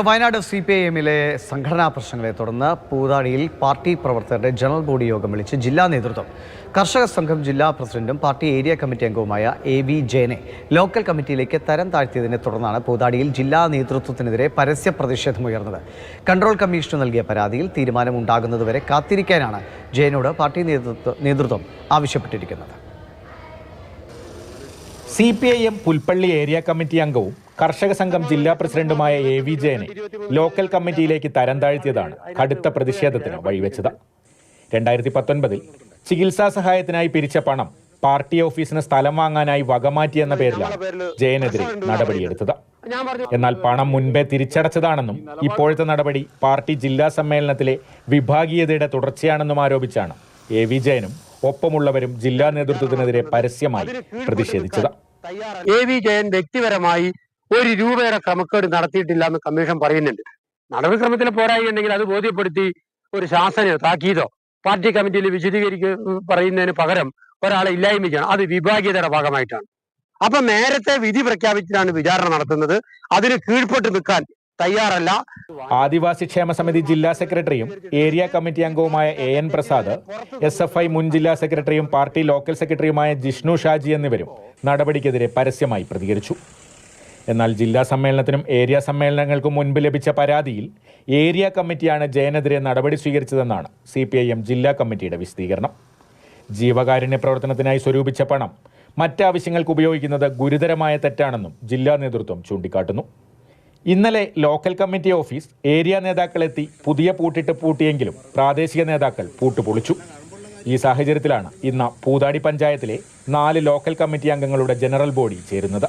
Wayanad C P I എമ്മിലെ സംഘടനാ പ്രശ്നങ്ങളെ തുടർന്ന് പൂതാടിയിൽ പാർട്ടി പ്രവർത്തകരുടെ ജനറൽ ബോഡി യോഗം വിളിച്ച് ജില്ലാ നേതൃത്വം കർഷക സംഘം ജില്ലാ പ്രസിഡന്റും പാർട്ടി ഏരിയ കമ്മിറ്റി അംഗവുമായ എ വി ജയനെ ലോക്കൽ കമ്മിറ്റിയിലേക്ക് തരം താഴ്ത്തിയതിനെ തുടർന്നാണ് പൂതാടിയിൽ ജില്ലാ നേതൃത്വത്തിനെതിരെ പരസ്യ പ്രതിഷേധമുയർന്നത് കൺട്രോൾ കമ്മീഷന് നൽകിയ പരാതിയിൽ തീരുമാനമുണ്ടാകുന്നതുവരെ കാത്തിരിക്കാനാണ് ജയനോട് പാർട്ടി നേതൃത്വം ആവശ്യപ്പെട്ടിരിക്കുന്നത്. C P I M Pulpally area committee അംഗവും കർഷക സംഘം ജില്ലാ പ്രസിഡന്റുമായ എ വി ജയനെ ലോക്കൽ കമ്മിറ്റിയിലേക്ക് തരം താഴ്ത്തിയതാണ് കടുത്ത പ്രതിഷേധത്തിന് വഴിവെച്ചത്. രണ്ടായിരത്തി പത്തൊൻപതിൽ ചികിത്സാ സഹായത്തിനായി പിരിച്ച പണം പാർട്ടി ഓഫീസിന് സ്ഥലം വാങ്ങാനായി വകമാറ്റിയെന്ന പേരിലാണ് ജയനെതിരെ നടപടിയെടുത്തത്. എന്നാൽ പണം മുൻപേ തിരിച്ചടച്ചതാണെന്നും ഇപ്പോഴത്തെ നടപടി പാർട്ടി ജില്ലാ സമ്മേളനത്തിലെ വിഭാഗീയതയുടെ തുടർച്ചയാണെന്നും ആരോപിച്ചാണ് എ വി ജയനും ഒപ്പമുള്ളവരും ജില്ലാ നേതൃത്വത്തിനെതിരെ പരസ്യമായി പ്രതിഷേധിച്ചത്. എ വി ജയൻ വ്യക്തിപരമായി ഒരു രൂപയുടെ ക്രമക്കേട് നടത്തിയിട്ടില്ല എന്ന് കമ്മീഷൻ പറയുന്നുണ്ട്. നടപടിക്രമത്തിൽ പോരായി ഉണ്ടെങ്കിൽ അത് ബോധ്യപ്പെടുത്തി ഒരു ശാസനയോ താക്കീതോ പാർട്ടി കമ്മിറ്റിയിൽ വിശദീകരിക്കുക പറയുന്നതിന് പകരം ഒരാളെ ഇല്ലായ്മയ്ക്കാണ്. അത് വിഭാഗീയതയുടെ ഭാഗമായിട്ടാണ്. അപ്പൊ നേരത്തെ വിധി പ്രഖ്യാപിച്ചിട്ടാണ് വിചാരണ നടത്തുന്നത്. അതിന് കീഴ്പ്പെട്ട് നിൽക്കാൻ തയ്യാറല്ല. ആദിവാസി ക്ഷേമ സമിതി ജില്ലാ സെക്രട്ടറിയും ഏരിയ കമ്മിറ്റി അംഗവുമായ A N Prasad S F I മുൻ ജില്ലാ സെക്രട്ടറിയും പാർട്ടി ലോക്കൽ സെക്രട്ടറിയുമായ ജിഷ്ണു ഷാജി എന്നിവരും നടപടിക്കെതിരെ പരസ്യമായി പ്രതികരിച്ചു. എന്നാൽ ജില്ലാ സമ്മേളനത്തിനും ഏരിയ സമ്മേളനങ്ങൾക്കും മുൻപ് ലഭിച്ച പരാതിയിൽ ഏരിയ കമ്മിറ്റിയാണ് ജയനെതിരെ നടപടി സ്വീകരിച്ചതെന്നാണ് സി പി ഐ എം ജില്ലാ കമ്മിറ്റിയുടെ വിശദീകരണം. ജീവകാരുണ്യ പ്രവർത്തനത്തിനായി സ്വരൂപിച്ച പണം മറ്റാവശ്യങ്ങൾക്ക് ഉപയോഗിക്കുന്നത് ഗുരുതരമായ തെറ്റാണെന്നും ജില്ലാ നേതൃത്വം ചൂണ്ടിക്കാട്ടുന്നു. ഇന്നലെ ലോക്കൽ കമ്മിറ്റി ഓഫീസ് ഏരിയ നേതാക്കളെത്തി പുതിയ പൂട്ടിട്ട് പൂട്ടിയെങ്കിലും പ്രാദേശിക നേതാക്കൾ പൂട്ടുപൊളിച്ചു. ഈ സാഹചര്യത്തിലാണ് ഇന്ന് പൂതാടി പഞ്ചായത്തിലെ നാല് ലോക്കൽ കമ്മിറ്റി അംഗങ്ങളുടെ ജനറൽ ബോഡി ചേരുന്നത്.